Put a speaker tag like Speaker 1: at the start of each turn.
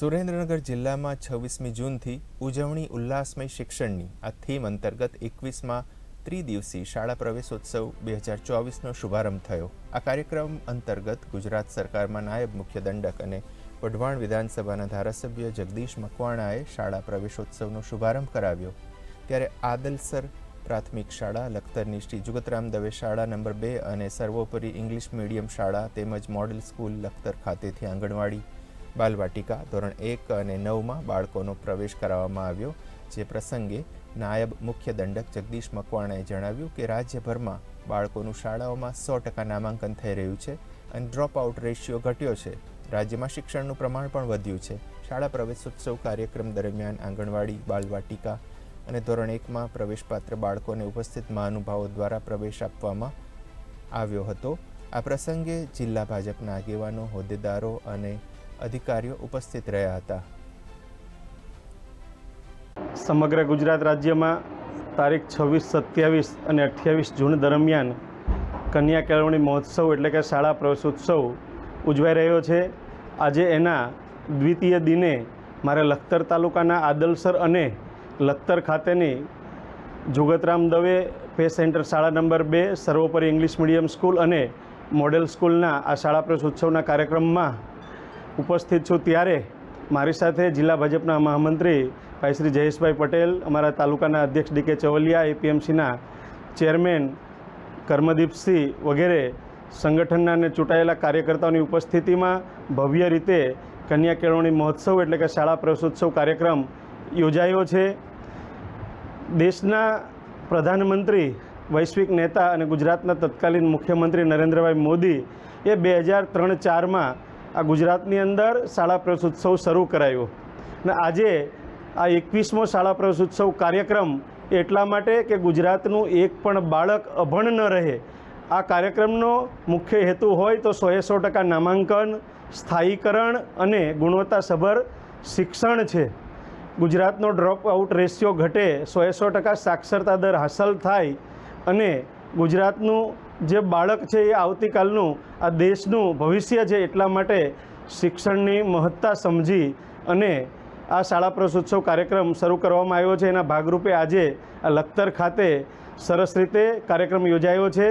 Speaker 1: સુરેન્દ્રનગર જિલ્લામાં છવ્વીસમી જૂનથી ઉજવણી ઉલ્લાસમય શિક્ષણની આ થીમ અંતર્ગત એકવીસમાં ત્રિદિવસીય શાળા પ્રવેશોત્સવ બે હજાર ચોવીસનો શુભારંભ થયો. આ કાર્યક્રમ અંતર્ગત ગુજરાત સરકારમાં નાયબ મુખ્ય દંડક અને વઢવાણ વિધાનસભાના ધારાસભ્ય જગદીશ મકવાણાએ શાળા પ્રવેશોત્સવનો શુભારંભ કરાવ્યો. ત્યારે આદલસર પ્રાથમિક શાળા લખતરની શ્રી જુગતરામ દવે શાળા નંબર બે અને સર્વોપરી ઇંગ્લિશ મીડિયમ શાળા તેમજ મોડલ સ્કૂલ લખતર ખાતેથી આંગણવાડી બાલવાટિકા ધોરણ એક અને નવમાં બાળકોનો પ્રવેશ કરાવવામાં આવ્યો, જે પ્રસંગે નાયબ મુખ્ય દંડક જગદીશ મકવાણાએ જણાવ્યું કે રાજ્યભરમાં બાળકોનું શાળાઓમાં સો ટકા નામાંકન થઈ રહ્યું છે અને ડ્રોપ આઉટ રેશિયો ઘટ્યો છે. રાજ્યમાં શિક્ષણનું પ્રમાણ પણ વધ્યું છે. શાળા પ્રવેશોત્સવ કાર્યક્રમ દરમિયાન આંગણવાડી, બાલવાટિકા અને ધોરણ એકમાં પ્રવેશપાત્ર બાળકોને ઉપસ્થિત મહાનુભાવો દ્વારા પ્રવેશ આપવામાં આવ્યો હતો. આ પ્રસંગે જિલ્લા ભાજપના આગેવાનો, હોદ્દેદારો અને અધિકારીઓ ઉપસ્થિત રહ્યા હતા.
Speaker 2: સમગ્ર ગુજરાત રાજ્યમાં તારીખ છવ્વીસ, સત્યાવીસ અને અઠ્યાવીસ જૂન દરમિયાન કન્યા કેળવણી મહોત્સવ એટલે કે શાળા પ્રવેશોત્સવ ઉજવાઈ રહ્યો છે. આજે એના દ્વિતીય દિને મારે લખતર તાલુકાના આદલસર અને લખતર ખાતેની જુગતરામ દવે પે સેન્ટર શાળા નંબર બે, સર્વોપરી ઇંગ્લિશ મીડિયમ સ્કૂલ અને મોડેલ સ્કૂલના આ શાળા પ્રવેશોત્સવના કાર્યક્રમમાં ઉપસ્થિત છું ત્યારે મારી સાથે જિલ્લા ભાજપના મહામંત્રી ભાઈ શ્રી જયેશભાઈ પટેલ, અમારા તાલુકાના અધ્યક્ષ ડી કે ચવલિયા, એપીએમસીના ચેરમેન કર્મદીપસિંહ વગેરે સંગઠનના અને ચૂંટાયેલા કાર્યકર્તાઓની ઉપસ્થિતિમાં ભવ્ય રીતે કન્યા કેળવણી મહોત્સવ એટલે કે શાળા પ્રવેશોત્સવ કાર્યક્રમ યોજાયો છે. દેશના પ્રધાનમંત્રી, વૈશ્વિક નેતા અને ગુજરાતના તત્કાલીન મુખ્યમંત્રી નરેન્દ્રભાઈ મોદી એ બે હજાર ત્રણ ચારમાં આ ગુજરાતની અંદર શાળા પ્રવેશોત્સવ શરૂ કરાયો. અને આજે આ એકવીસમો શાળા પ્રવેશોત્સવ કાર્યક્રમ એટલા માટે કે ગુજરાતનું એક પણ બાળક અભણ ન રહે. આ કાર્યક્રમનો મુખ્ય હેતુ હોય તો સોએ સો ટકા નામાંકન, સ્થાયીકરણ અને ગુણવત્તાસભર શિક્ષણ છે. ગુજરાતનો ડ્રોપ આઉટ રેશિયો ઘટે સોએ સો ટકા સાક્ષરતા દર હાંસલ થાય અને ગુજરાતનું જે બાળક છે એ આવતીકાલનું આ દેશનું ભવિષ્ય છે એટલા માટે શિક્ષણની મહત્તા સમજી અને આ શાળા પ્રસોત્સવ કાર્યક્રમ શરૂ કરવામાં આવ્યો છે. એના ભાગરૂપે આજે આ લખતર ખાતે સરસ રીતે કાર્યક્રમ યોજાયો છે.